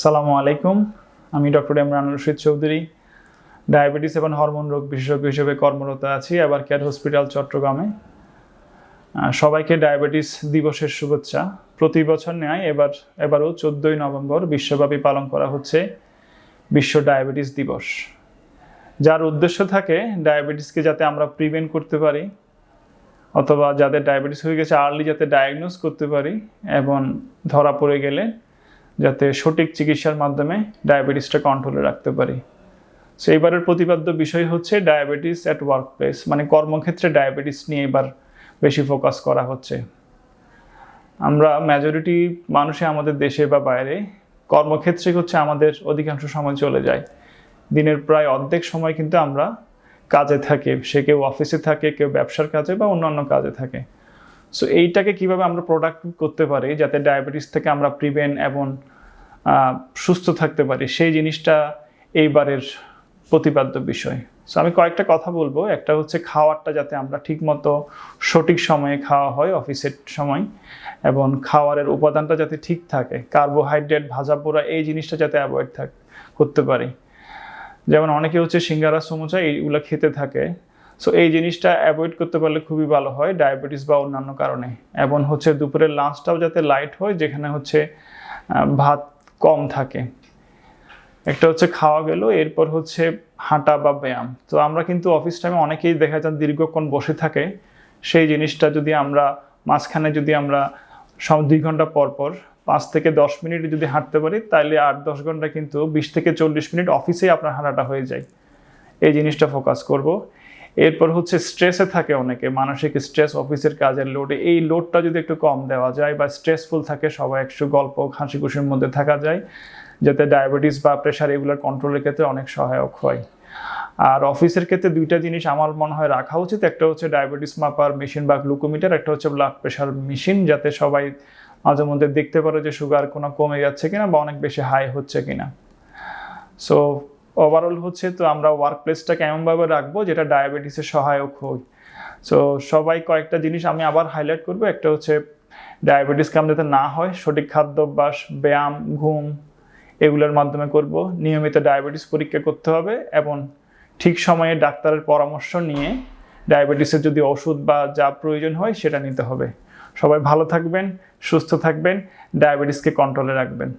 আসসালামু আলাইকুম। আমি ডক্টর ইমরান রশিদ চৌধুরী। ডায়াবেটিস এবং হরমোন রোগ বিশেষজ্ঞ হিসেবে কর্মরত আছি আবার কেয়ার হসপিটাল চট্টগ্রামে। সবাইকে ডায়াবেটিস দিবসের শুভেচ্ছা। প্রতি বছর ন্যায় এবার, এবারও চোদ্দোই নভেম্বর বিশ্বব্যাপী পালন করা হচ্ছে বিশ্ব ডায়াবেটিস দিবস। যার উদ্দেশ্য থাকে ডায়াবেটিসকে যাতে আমরা প্রিভেন্ট করতে পারি, অথবা যাদের ডায়াবেটিস হয়ে গেছে, আর্লি যাতে ডায়াগনোস করতে পারি, এবং ধরা পড়ে গেলে যাতে সঠিক চিকিৎসার মাধ্যমে ডায়াবেটিসটা কন্ট্রোলে রাখতে পারি। সো এইবারের প্রতিপাদ্য বিষয় হচ্ছে ডায়াবেটিস অ্যাট ওয়ার্ক প্লেস মানে কর্মক্ষেত্রে ডায়াবেটিস নিয়ে এবার বেশি ফোকাস করা হচ্ছে। আমরা মেজরিটি মানুষে আমাদের দেশে বা বাইরে কর্মক্ষেত্রে হচ্ছে আমাদের অধিকাংশ সময় চলে যায়। দিনের প্রায় অর্ধেক সময় কিন্তু আমরা কাজে থাকে। সে কেউ অফিসে থাকে, কেউ ব্যবসার কাজে বা অন্যান্য কাজে থাকে। সো এইটাকে কীভাবে আমরা প্রোডাক্ট করতে পারি যাতে ডায়াবেটিস থেকে আমরা প্রিভেন্ট এবং সুস্থ থাকতে পারি? সেই জিনিসটা এইবারের প্রতিপাদ্য বিষয়। সো আমি কয়েকটা কথা বলব। একটা হচ্ছে খাওয়ারটা যাতে আমরা ঠিকমতো সঠিক সময়ে খাওয়া হয়, অফিসের সময়, এবং খাওয়ারের উপাদানটা যাতে ঠিক থাকে। কার্বোহাইড্রেট ভাজা পোড়া, এই জিনিসটা যাতে অ্যাভয়েড থাক, করতে পারি। যেমন অনেকে হচ্ছে সিঙ্গারা, সমুচা, এইগুলো খেতে থাকে। সো এই জিনিসটা অ্যাভয়েড করতে পারলে খুবই ভালো হয় ডায়াবেটিস বা অন্যান্য কারণে। এবং হচ্ছে দুপুরের লাঞ্চটাও যাতে লাইট হয়, যেখানে হচ্ছে ভাত কম থাকে। একটা হচ্ছে খাওয়া গেল, এরপর হচ্ছে হাঁটা বা ব্যায়াম। তো আমরা কিন্তু অফিস টাইমে অনেকেই দেখা যায় দীর্ঘক্ষণ বসে থাকে। সেই জিনিসটা যদি আমরা, মাঝখানে যদি আমরা সব দুই ঘণ্টা পর পর, পাঁচ থেকে দশ মিনিট যদি হাঁটতে পারি তাহলে আট দশ ঘণ্টা কিন্তু বিশ থেকে চল্লিশ মিনিট অফিসেই আপনার হাঁটাটা হয়ে যায়। এই জিনিসটা ফোকাস করব। এরপর হচ্ছে স্ট্রেসে থাকে অনেকে, মানসিক স্ট্রেস অফিসের কাজের লোডে এই লোডটা যদি একটু কম দেওয়া যায় বা স্ট্রেসফুল থাকে, সবাই একটু গল্প হাসি খুশির মধ্যে থাকা যায়, যাতে ডায়াবেটিস বা প্রেশার এগুলোর কন্ট্রোলের ক্ষেত্রে অনেক সহায়ক হয়। আর অফিসের ক্ষেত্রে দুইটা জিনিস আমার মনে হয় রাখা উচিত। একটা হচ্ছে ডায়াবেটিস মাপার মেশিন বা গ্লুকোমিটার একটা হচ্ছে ব্লাড প্রেশার মেশিন যাতে সবাই মাঝে মধ্যে দেখতে পারে যে সুগার কোনো কমে যাচ্ছে কিনা বা অনেক বেশি হাই হচ্ছে কিনা। সো ওভারঅল হচ্ছে, তো আমরা ওয়ার্ক প্লেসটাকে এমনভাবে রাখব যেটা ডায়াবেটিসের সহায়ক হয় সো সবাই কয়েকটা জিনিস আমি আবার হাইলাইট করব। একটা হচ্ছে ডায়াবেটিস কাম যাতে না হয়, সঠিক খাদ্যাভ্যাস, ব্যায়াম, ঘুম এগুলোর মাধ্যমে করব। নিয়মিত ডায়াবেটিস পরীক্ষা করতে হবে এবং ঠিক সময়ে ডাক্তারের পরামর্শ নিয়ে ডায়াবেটিসের যদি ওষুধ বা যা প্রয়োজন হয় সেটা নিতে হবে। সবাই ভালো থাকবেন, সুস্থ থাকবেন ডায়াবেটিসকে কন্ট্রোলে রাখবেন।